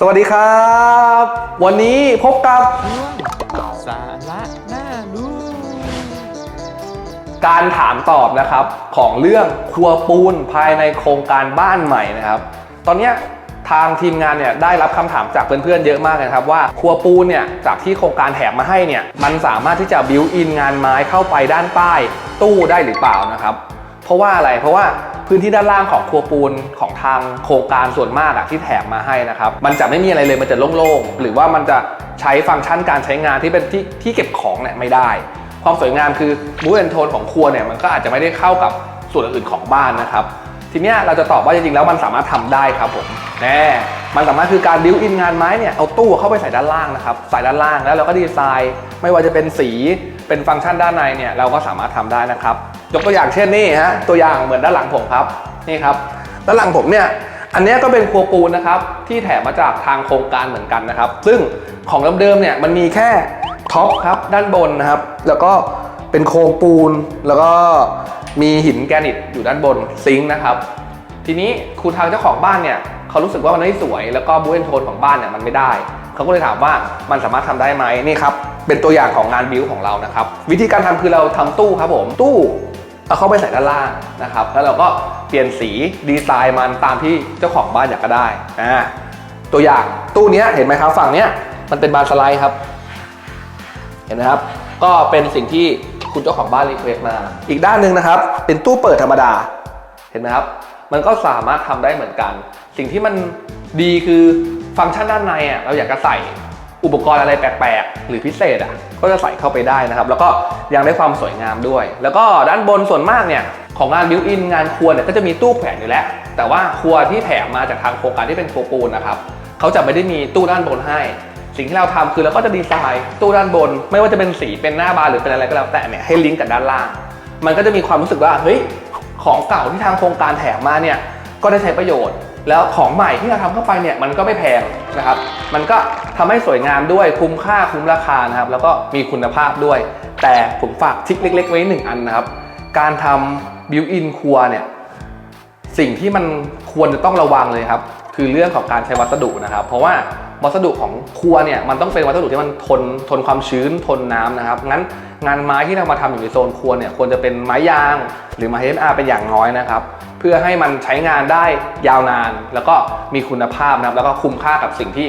สวัสดีครับ วันนี้พบกับสาระน่ารู้การถามตอบนะครับของเรื่องครัวปูนภายในโครงการบ้านใหม่นะครับ ตอนนี้ทางทีมงานเนี่ยได้รับคำถามจากเพื่อนๆเยอะมากเลยนะครับว่าครัวปูนเนี่ยจากที่โครงการแถมมาให้เนี่ยมันสามารถที่จะบิวอินงานไม้เข้าไปด้านใต้ตู้ได้หรือเปล่านะครับ เพราะว่าอะไรเพราะว่าพื้นที่ด้านล่างของครัวปูนของทางโครงการส่วนมากอะที่แถมมาให้นะครับ มันจะไม่มีอะไรเลยมันจะโล่งๆ หรือว่ามันจะใช้ฟังก์ชันการใช้งานที่เป็นที่ที่เก็บของเนี่ยไม่ได้ ความสวยงามคือมูดแอนโทนของครัวเนี่ยมันก็อาจจะไม่ได้เข้ากับส่วนอื่นของบ้านนะครับ ทีนี้เราจะตอบว่าจริงๆแล้วมันสามารถทำได้ครับผมแน่มันสามารถคือการบิวอินงานไม้เนี่ยเอาตู้เข้าไปใส่ด้านล่างนะครับใส่ด้านล่างแล้วเราก็ดีไซน์ ไม่ว่าจะเป็นสีเป็นฟังก์ชันด้านในเนี่ยเราก็สามารถทำได้นะครับ ยกตัวอย่างเช่นนี่ฮะตัวอย่างเหมือนด้านหลังผมครับนี่ครับ ด้านหลังผมเนี่ยอันนี้ก็เป็นครัวปูนนะครับที่แถมมาจากทางโครงการเหมือนกันนะครับ ซึ่งของเดิมๆเนี่ยมันมีแค่ท็อปครับด้านบนนะครับ แล้วก็เป็นโครงปูนแล้วก็มีหินแกรนิตอยู่ด้านบนซิงค์นะครับทีนี้ครูทางเจ้าของบ้านเนี่ยเขารู้สึกว่ามันไม่สวย แล้วก็บูเอนโทนของบ้านเนี่ยมันไม่ได้เขาก็เลยถามว่ามันสามารถทำได้ไหมนี่ครับเป็นตัวอย่างของงานบิวของเรานะครับ วิธีการทำคือเราทำตู้ครับผมตู้ เอาเข้าไปใส่ด้านล่างนะครับ แล้วเราก็เปลี่ยนสีดีไซน์มันตามที่เจ้าของบ้านอยากก็ได้อ่าตัวอย่างตู้นี้เห็นไหมครับฝั่งนี้มันเป็นบานสไลด์ครับ เห็นไหมครับ ก็เป็นสิ่งที่คุณเจ้าของบ้านรีเควสมา อีกด้านหนึ่งนะครับ เป็นตู้เปิดธรรมดา เห็นไหมครับ มันก็สามารถทำได้เหมือนกัน สิ่งที่มันดีคือฟังก์ชันด้านในอะเราอยากจะใส่ อุปกรณ์อะไรแปลกๆ หรือพิเศษอะก็จะใส่เข้าไปได้นะครับ แล้วก็ยังได้ความสวยงามด้วย แล้วก็ด้านบนส่วนมากเนี่ยของงานบิวอินงานครัวเนี่ยก็จะมีตู้แขวนอยู่แล้ว แต่ว่าครัวที่แถมมาจากทางโครงการที่เป็นโครปูนนะครับเขาจะไม่ได้มีตู้ด้านบนให้ สิ่งที่เราทำคือเราก็จะดีไซน์ตู้ด้านบน ไม่ว่าจะเป็นสีเป็นหน้าบานหรือเป็นอะไรก็แล้วแต่เนี่ยให้ลิงก์กับด้านล่าง มันก็จะมีความรู้สึกว่าเฮ้ยของเก่าที่ทางโครงการแถมมาเนี่ยก็ได้ใช้ประโยชน์ แล้วของใหม่ที่เราทำเข้าไปเนี่ยมันก็ไม่แพงนะครับ มันก็ทำให้สวยงามด้วยคุ้มค่าคุ้มราคานะครับ แล้วก็มีคุณภาพด้วย แต่ผมฝากทริคเล็ก ๆ ไว้หนึ่งอันนะครับ การทำบิวอินครัวเนี่ยสิ่งที่มันควรจะต้องระวังเลยครับ คือเรื่องของการใช้วัสดุนะครับ เพราะว่า วัสดุของครัวเนี่ยมันต้องเป็นวัสดุที่มันทนทนความชื้นทนน้ำนะครับงั้นงานไม้ที่เรามาทำอยู่ในโซนครัวเนี่ยควรจะเป็นไม้ยาง หรือไม้ HMR เป็นอย่างน้อยนะครับ เพื่อให้มันใช้งานได้ยาวนาน แล้วก็มีคุณภาพนะครับแล้วก็คุ้มค่ากับสิ่งที่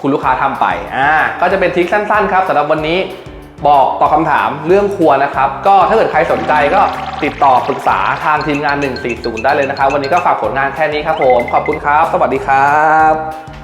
คุณลูกค้าทำไปอ่าก็จะเป็นทิคสั้นๆครับสำหรับวันนี้บอกตอบคำถามเรื่องครัวนะครับ ก็ถ้าเกิดใครสนใจก็ติดต่อปรึกษาทางทีมงาน 140 ได้เลยนะครับ วันนี้ก็ฝากผลงานแค่นี้ครับผม ขอบคุณครับ สวัสดีครับ